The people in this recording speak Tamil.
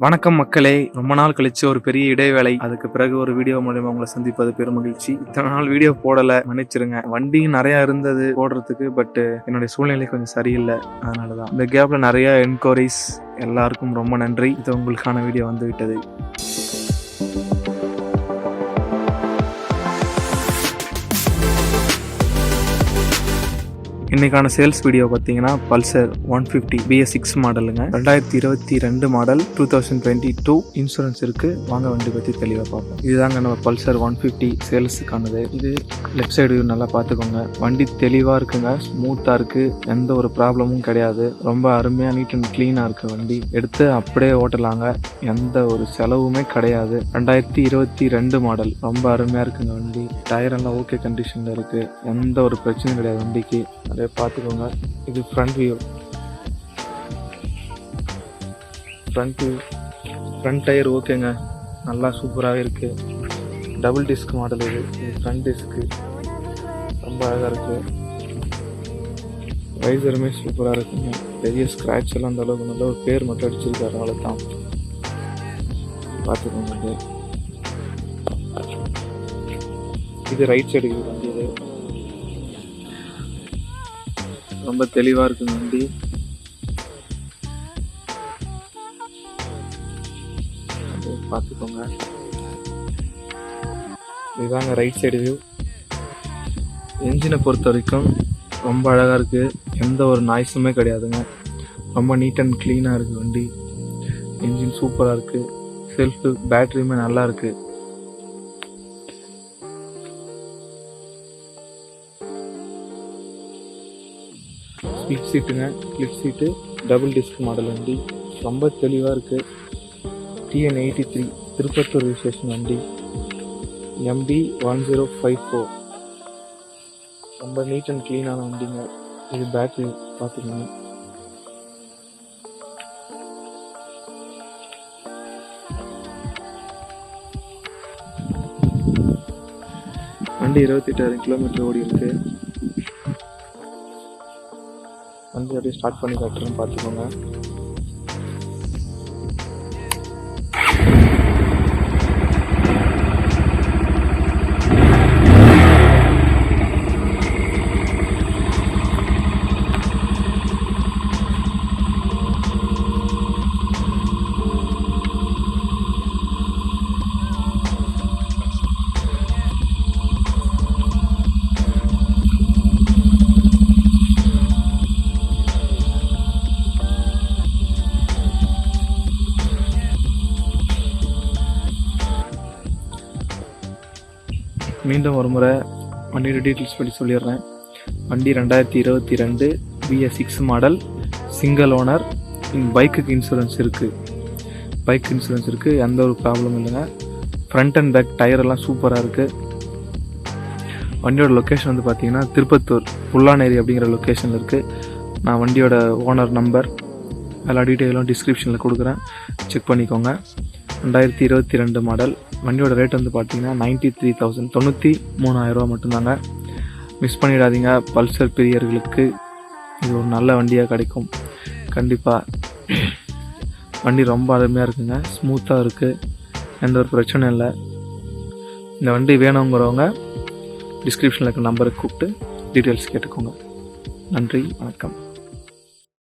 வணக்கம் மக்களே. ரொம்ப நாள் கழிச்சு ஒரு பெரிய இடைவேளை. அதுக்கு பிறகு ஒரு வீடியோ மூலயமா உங்களை சந்திப்பது பெரும் மகிழ்ச்சி. இத்தனை நாள் வீடியோ போடல. மன்னிச்சிருங்க. வண்டியும் நிறைய இருந்தது போடுறதுக்கு பட் என்னுடைய சூழ்நிலை கொஞ்சம் சரியில்லை. அதனாலதான். இந்த கேப்ல நிறைய என்கொயரிஸ் எல்லாருக்கும் ரொம்ப நன்றி. இது உங்களுக்கான வீடியோ வந்து விட்டது இன்றைக்கான சேல்ஸ் வீடியோ பார்த்தீங்கன்னா Pulsar one fifty BS six மாடலுங்க ரெண்டாயிரத்தி இருபத்தி ரெண்டு model two thousand twenty two insurance இருக்குது வாங்க வண்டி பற்றி தெளிவாக பார்ப்போம். இதுதாங்க நம்ம பல்சர் ஒன் ஃபிஃப்டி சேல்ஸுக்கானது இது லெஃப்ட் சைடு நல்லா பார்த்துக்கோங்க. வண்டி தெளிவாக இருக்குங்க ஸ்மூத்தாக இருக்குது எந்த ஒரு ப்ராப்ளமும் கிடையாது. ரொம்ப அருமையாக நீட் அண்ட் க்ளீனாக இருக்குது வண்டி. எடுத்து அப்படியே ஓட்டலாங்க. எந்த ஒரு செலவுமே கிடையாது. ரெண்டாயிரத்தி இருபத்தி ரெண்டு மாடல் ரொம்ப அருமையாக இருக்குங்க வண்டி. டயர் எல்லாம் ஓகே கண்டிஷனில் இருக்குது எந்த ஒரு பிரச்சனையும் கிடையாது வண்டிக்கு. அப்படியே பார்த்துக்கோங்க. இது front view front view front tyre ஓகேங்க. நல்லா சூப்பராகவே இருக்கு. டபுள் டிஸ்க் மாடல் இது. இது ஃப்ரண்ட் டிஸ்க்கு ரொம்ப அழகாக இருக்கு. வைசருமே சூப்பராக இருக்குங்க. பெரிய ஸ்க்ராட்ச் எல்லாம் அந்த அளவுக்கு நல்ல ஒரு பேர் மட்டும் அடிச்சிருக்காரு அவ்வளோதான் பார்த்துக்கோங்க இது ரைட் சைடு இது வந்து ரொம்ப தெளிவாக இருக்குங்க வண்டி. பார்த்துக்கோங்க இதுதாங்க ரைட் சைடு வியூ என்ஜினை பொறுத்த வரைக்கும் ரொம்ப அழகாக இருக்குது எந்த ஒரு நாய்ஸுமே கிடையாதுங்க. ரொம்ப நீட் அண்ட் க்ளீனாக இருக்குது வண்டி. என்ஜின் சூப்பராக இருக்குது செல்ஃபு பேட்ரியுமே நல்லா இருக்குது clip சீட்டுங்க clip seat double disc model வண்டி. ரொம்ப தெளிவாக இருக்குது TN eighty three Tirupattur registration வண்டி. MP one zero five four ரொம்ப நீட் அண்ட் க்ளீனான வண்டிங்க. இது பேட்ரி பார்த்துக்கோங்க வண்டி இருபத்தெட்டாயிரம் கிலோமீட்டர் ஓடி இருக்குது அப்படியே ஸ்டார்ட் பண்ணி காட்டுறேன்னு பார்த்துக்கோங்க. மீண்டும் ஒரு முறை வண்டியோட டீட்டெயில்ஸ் பற்றி சொல்லிடுறேன். வண்டி ரெண்டாயிரத்தி இருபத்தி ரெண்டு BS six model single owner பைக்குக்கு இன்சூரன்ஸ் இருக்குது பைக் இன்சூரன்ஸ் இருக்குது எந்த ஒரு ப்ராப்ளம் இல்லைங்க. ஃப்ரண்ட் அண்ட் பேக் டயர் எல்லாம் சூப்பராக இருக்குது வண்டியோட லொக்கேஷன் வந்து பார்த்தீங்கன்னா திருப்பத்தூர் புல்லானேரி அப்படிங்கிற லொக்கேஷனில் இருக்குது நான் வண்டியோட ஓனர் நம்பர் எல்லா டீட்டெயிலும் டிஸ்கிரிப்ஷனில் கொடுக்குறேன். செக் பண்ணிக்கோங்க. ரெண்டாயிரத்தி இருபத்தி ரெண்டு மாடல் வண்டியோட ரேட் வந்து பார்த்தீங்கன்னா நைன்ட்டி த்ரீ தௌசண்ட் தொண்ணூற்றி மூணாயிரரூவா மட்டும்தாங்க. மிஸ் பண்ணிடாதீங்க பல்சர் பிரியர்களுக்கு. இது ஒரு நல்ல வண்டியாக கிடைக்கும். கண்டிப்பாக வண்டி ரொம்ப அருமையாக இருக்குங்க. ஸ்மூத்தாக இருக்குது எந்த ஒரு பிரச்சனையும் இல்லை. இந்த வண்டி வேணுங்கிறவங்க டிஸ்கிரிப்ஷனில் இருக்க நம்பருக்கு கூப்பிட்டு டீட்டெயில்ஸ் கேட்டுக்கோங்க. நன்றி வணக்கம்.